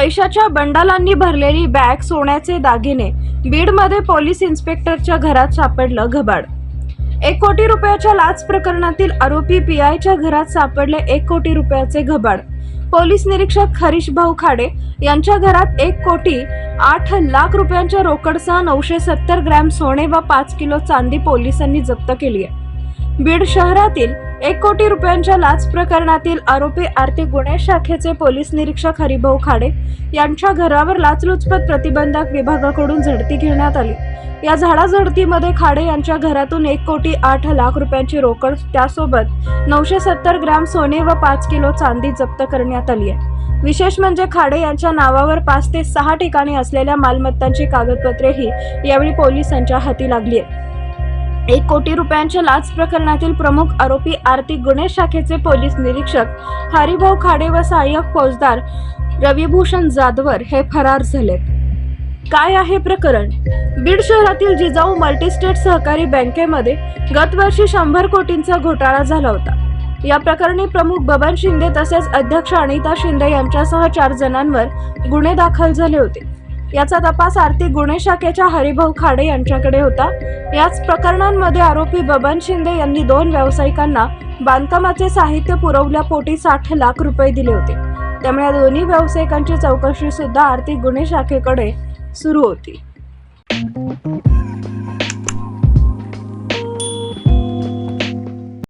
पैशाच्या बंडालांनी भरलेली बॅग सोन्याचे दागिने. बीडमध्ये पोलीस इन्स्पेक्टरच्या घरात सापडलं घबाड. एक कोटी रुपयाच्या लाच प्रकरणातील आरोपी पीआयच्या घरात सापडले एक कोटी रुपयाचे घबाड. पोलीस निरीक्षक हरीश भाऊ खाडे यांच्या घरात एक कोटी आठ लाख रुपयांच्या रोकडसह नऊशे सत्तर ग्रॅम सोने व पाच किलो चांदी पोलिसांनी जप्त केली आहे. बीड शहरातील एक कोटी रुपयांच्या लाच प्रकरणातील आरोपी आर्थिक गुन्हे शाखेचे पोलीस निरीक्षक हरिभाऊ खाडे यांच्या घरावर लाचलुचपत प्रतिबंधक विभागाकडून झडती घेण्यात आली. या झाडाझडतीमध्ये खाडे यांच्या घरातून एक कोटी आठ लाख रुपयांची रोकड त्यासोबत नऊशे सत्तर ग्रॅम सोने व पाच किलो चांदी जप्त करण्यात आली आहे. विशेष म्हणजे खाडे यांच्या नावावर पाच ते सहा ठिकाणी असलेल्या मालमत्तांची कागदपत्रेही यावेळी पोलिसांच्या हाती लागली आहेत. एक कोटी रुपयांच्या लाच प्रकरणातील प्रमुख आरोपी आर्थिक गुन्हे शाखेचे पोलीस निरीक्षक हरिभाऊ खाडे व सहाय्यक फौजदार रविभूषण जाधवर हे फरार झालेत. काय आहे प्रकरण? बीड शहरातील जिजाऊ मल्टीस्टेट सहकारी बँकेमध्ये गतवर्षी शंभर कोटींचा घोटाळा झाला होता. या प्रकरणी प्रमुख बबन शिंदे तसेच अध्यक्ष अनिता शिंदे यांच्यासह चार जणांवर गुन्हे दाखल झाले होते. याचा तपास आर्थिक गुन्हे शाखेच्या हरिभाऊ खाडे यांच्याकडे होता. याच प्रकरणांमध्ये आरोपी बबन शिंदे यांनी दोन व्यावसायिकांना बांधकामाचे साहित्य पुरवल्यापोटी साठ लाख रुपये दिले होते. त्यामुळे या दोन्ही व्यावसायिकांची चौकशी सुद्धा आर्थिक गुन्हे शाखेकडे सुरू होती.